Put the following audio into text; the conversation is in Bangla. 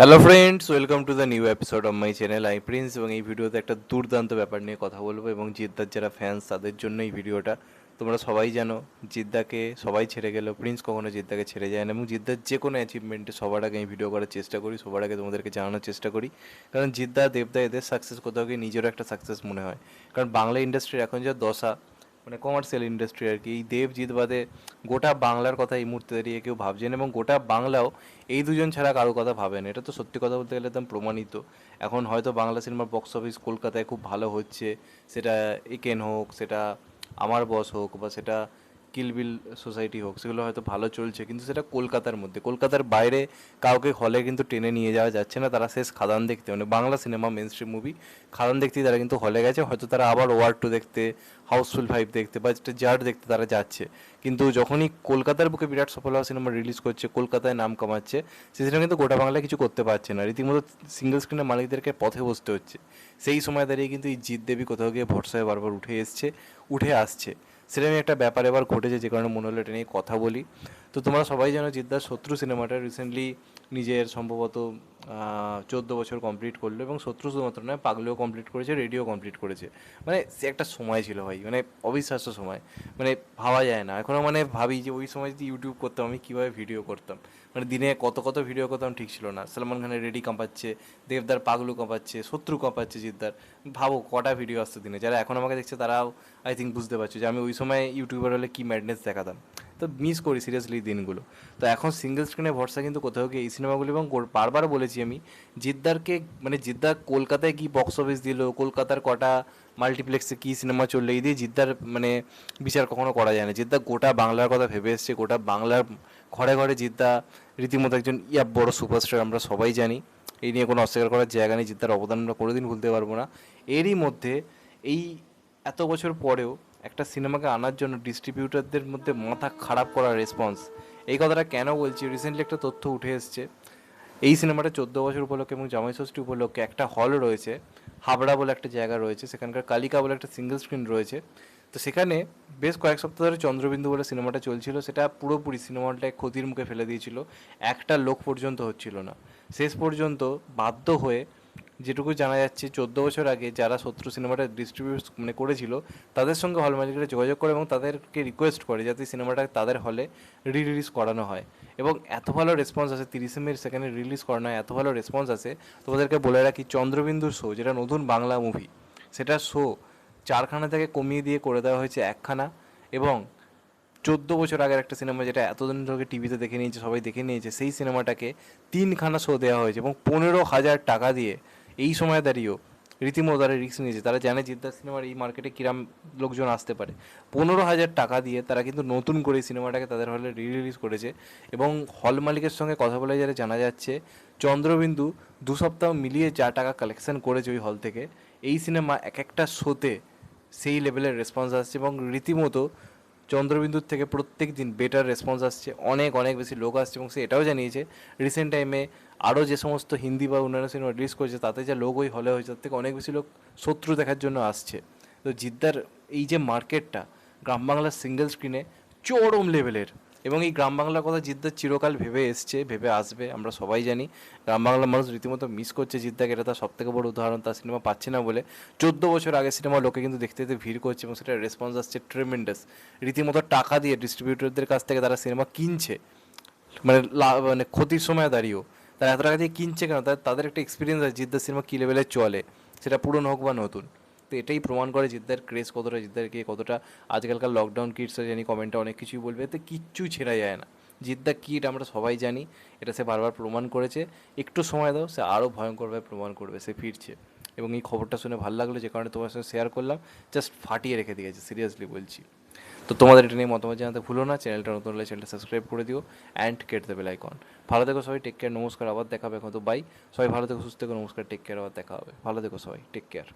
Hello friends welcome to the new episode of my channel I prince এবং এই ভিডিওতে একটা দুর্দান্ত ব্যাপার নিয়ে কথা বলব এবং জিদ্দার যারা ফ্যান্স তাদের জন্য এই ভিডিওটা। তোমরা সবাই জানো, জিদ্দাকে সবাই ছেড়ে গেল প্রিন্স কখনো জিদ্দাকে ছেড়ে যায় না এবং জিদ্দার যে কোনো অ্যাচিভমেন্টে সবার আগে আমি ভিডিও করার চেষ্টা করি, সবার আগে তোমাদেরকে জানানোর চেষ্টা করি। কারণ জিদ্দা দেবদা, এদের সাকসেস কোথাও গিয়ে নিজেরও একটা সাকসেস মনে হয়। কারণ বাংলা ইন্ডাস্ট্রির এখন যা দশা মানে কমার্শিয়াল ইন্ডাস্ট্রি আর কি। এই দেবজিৎ বাদে গোটা বাংলার কথা এই মুহূর্তে দাঁড়িয়ে কেউ ভাবছেন এবং গোটা বাংলাও এই দুজন ছাড়া কারও কথা ভাবেন। এটা তো সত্যি কথা বলতে গেলে একদম প্রমাণিত। এখন হয়তো বাংলা সিনেমার বক্স অফিস কলকাতায় খুব ভালো হচ্ছে। সেটা একেন হোক, সেটা আমার বস হোক বা সেটা কিলবিল সোসাইটি হোক, সেগুলো হয়তো ভালো চলছে, কিন্তু সেটা কলকাতার মধ্যে। কলকাতার বাইরে কাউকে হলে কিন্তু টেনে নিয়ে যাওয়া যাচ্ছে না, তারা শেষ খাদান দেখতে। মানে Bangla cinema main stream movie Khadaan দেখতেই তারা কিন্তু হলে গেছে, হয়তো তারা আবার ওয়ার টু দেখতে, হাউসফুল ফাইভ দেখতে বা জার দেখতে তারা যাচ্ছে। কিন্তু যখনই কলকাতার বুকে বিরাট সফল হওয়া সিনেমা রিলিজ করছে, কলকাতায় নাম কামাচ্ছে, সে সিনেমা কিন্তু গোটা বাংলায় কিছু করতে পারছে না। রীতিমতো সিঙ্গেল স্ক্রিনের মালিকদেরকে পথে বসতে হচ্ছে। সেই সময় দাঁড়িয়ে কিন্তু এই জিৎ দেবী কোথাও গিয়ে ভরসায় বারবার উঠে এসছে, উঠে আসছে। সেরকম একটা ব্যাপার এবার ঘটেছে, যে কারণে মনে হলো এটা নিয়ে কথা বলি। তো তোমরা সবাই জানো জিদ্দার শত্রু সিনেমাটা রিসেন্টলি নিজের সম্ভবত চোদ্দ বছর কমপ্লিট করল এবং শত্রু শুধুমাত্র নয়, পাগলেও কমপ্লিট করেছে রেডিও কমপ্লিট করেছে। মানে সে একটা সময় ছিল ভাই মানে অবিশ্বাস্য সময়। মানে ভাবা যায় না। এখনও মানে ভাবি যে ওই সময় যদি ইউটিউব করতাম, আমি কীভাবে ভিডিও করতাম? মানে দিনে কত কত ভিডিও করতাম ঠিক ছিল না। সালমান খানের রেডি কাঁপাচ্ছে, দেবদার পাগলু কাঁপাচ্ছে, শত্রু কাঁপাচ্ছে জিদ্দার। ভাবো কটা ভিডিও আসতো দিনে। যারা এখন আমাকে দেখছে, তারাও আই থিঙ্ক বুঝতে পারছে যে আমি ওই সময় ইউটিউবার হলে কী ম্যাডনেস দেখাতাম। তো মিস করি সিরিয়াসলি দিনগুলো। তো এখন সিঙ্গেল স্ক্রিনে ভরসা কিন্তু কোথাও গিয়ে এই সিনেমাগুলো এবং বারবার বলেছি আমি। জিদ্দারকে মানে জিদ্দার কলকাতায় কি বক্স অফিস দিল, কলকাতার কটা মাল্টিপ্লেক্সে কি সিনেমা চলল, এই দিয়ে জিদ্দার মানে বিচার কখনো করা যায় না। জিদ্দা গোটা বাংলার কথা ভেবে এসছে, গোটা বাংলার ঘরে ঘরে জিদ্দা রীতিমতো একজন, ইয়া, বড় সুপারস্টার আমরা সবাই জানি। এই নিয়ে কোনো অস্বীকার করার জায়গা নেই, জিদ্দার অবদান আমরা কোনোদিন ভুলতে পারব না। এরই মধ্যে এই এত বছর পরেও একটা সিনেমাকে আনার জন্য ডিস্ট্রিবিউটারদের মধ্যে মাথা খারাপ করার রেসপন্স এই কথাটা কেন বলছি? রিসেন্টলি একটা তথ্য উঠে এসছে। এই সিনেমাটা চোদ্দ বছর উপলক্ষে এবং জামাই ষষ্ঠী উপলক্ষে একটা হল রয়েছে, হাবড়া বলে একটা জায়গা রয়েছে, সেখানকার কালিকা বলে একটা সিঙ্গেল স্ক্রিন রয়েছে। তো সেখানে বেশ কয়েক সপ্তাহ ধরে চন্দ্রবিন্দু বলে সিনেমাটা চলছিল, সেটা পুরোপুরি সিনেমাটায় ক্ষতির মুখে ফেলে দিয়েছিল, একটা লোক পর্যন্ত হচ্ছিল না। শেষ পর্যন্ত বাধ্য হয়ে যেটুকু জানা যাচ্ছে, চোদ্দ বছর আগে যারা শত্রু সিনেমাটা ডিস্ট্রিবিউট মানে করেছিল, তাদের সঙ্গে হল মালিকরা যোগাযোগ করে এবং তাদেরকে রিকোয়েস্ট করে যাতে সিনেমাটা তাদের হলে রি রিলিজ করানো হয়। এবং এত ভালো রেসপন্স আসে, তিরিশে মে সেখানে রিলিজ করানো হয়, এত ভালো রেসপন্স আসে, তোমাদেরকে বলে রাখি চন্দ্রবিন্দুর শো যেটা নতুন বাংলা মুভি সেটা শো চারখানা থেকে কমিয়ে দিয়ে করে দেওয়া হয়েছে একখানা এবং চোদ্দ বছর আগের একটা সিনেমা যেটা এতদিন ধরে টিভিতে দেখে নিয়েছে, সবাই দেখে নিয়েছে, সেই সিনেমাটাকে তিনখানা শো দেওয়া হয়েছে এবং পনেরো হাজার টাকা দিয়ে এই সময় দাঁড়িয়েও রীতিমতো তারা রিস্ক নিয়েছে। তারা জানে জিদ্দার সিনেমার এই মার্কেটে কিরাম লোকজন আসতে পারে। পনেরো হাজার টাকা দিয়ে তারা কিন্তু নতুন করে সিনেমাটাকে তাদের হলে রিলিজ করেছে এবং হল মালিকের সঙ্গে কথা বলে যারা জানা যাচ্ছে, চন্দ্রবিন্দু দু সপ্তাহ মিলিয়ে যা টাকা কালেকশন করেছে ওই হল থেকে, এই সিনেমা এক একটা শোতে সেই লেভেলের রেসপন্স আসছে এবং রীতিমতো চন্দ্রবিন্দুর থেকে প্রত্যেক দিন বেটার রেসপন্স আসছে, অনেক অনেক বেশি লোক আসছে এবং সে এটাও জানিয়েছে রিসেন্ট টাইমে আরও যে সমস্ত হিন্দি বা অন্যান্য সিনেমা রিলিজ করেছে, তাতে যা লোক ওই হলে হয়েছে, তার থেকে অনেক বেশি লোক শত্রু দেখার জন্য আসছে। তো জিদ্দার এই যে মার্কেটটা গ্রাম বাংলার সিঙ্গেল স্ক্রিনে চরম লেভেলের এবং এই গ্রাম বাংলার কথা জিদ্দার চিরকাল ভেবে এসছে, ভেবে আসবে, আমরা সবাই জানি। গ্রাম বাংলার মানুষ রীতিমতো মিস করছে জিদ্দাকে, এটা তার সবথেকে বড় উদাহরণ, তার সিনেমা পাচ্ছে না বলে। চোদ্দ বছর আগে সিনেমা লোকে কিন্তু দেখতে দেখতে ভিড় করছে এবং সেটা রেসপন্স আসছে ট্রেমেন্ডাস রীতিমতো টাকা দিয়ে ডিস্ট্রিবিউটরদের কাছ থেকে তারা সিনেমা কিনছে। মানে মানে ক্ষতির সময় দাঁড়িয়েও। তারা এত টাকা দিয়ে কিনছে কেন? তাদের একটা এক্সপিরিয়েন্স আছে, জিদ্দার সিনেমা কী লেভেলে চলে? সেটা পুরনো হোক বা নতুন। তো এটাই প্রমাণ করে জিদ্দার ক্রেজ কতটা জিদ্দারকে কতটা। আজকালকার লকডাউন কিটসে জানি কমেন্টে অনেক কিছুই বলবে, এতে কিচ্ছু ছেড়া যায় না। জিদ্দা কিট আমরা সবাই জানি, এটা সে বারবার প্রমাণ করেছে। একটু সময় দাও, সে আরও ভয়ঙ্করভাবে প্রমাণ করবে, সে ফিরছে। এবং এই খবরটা শুনে ভালো লাগল, যে কারণে তোমার সঙ্গে শেয়ার করলাম জাস্ট ফাটিয়ে রেখে দিয়েছে সিরিয়াসলি বলছি। তো তোমাদের এটা নিয়ে মতামত জানাতে ভুলো না চ্যানেলটা নতুন হলে চ্যানেলটা সাবস্ক্রাইব করে দিও অ্যান্ড কেট দেবে লাইকন ভালো থেকো সবাই টেক কেয়ার নমস্কার, আবার দেখা হবে এখন তো বাই সবাই ভালো থেকো, সুস্থ থেকো, নমস্কার টেক কেয়ার আবার দেখা হবে। ভালো থেকো সবাই টেক কেয়ার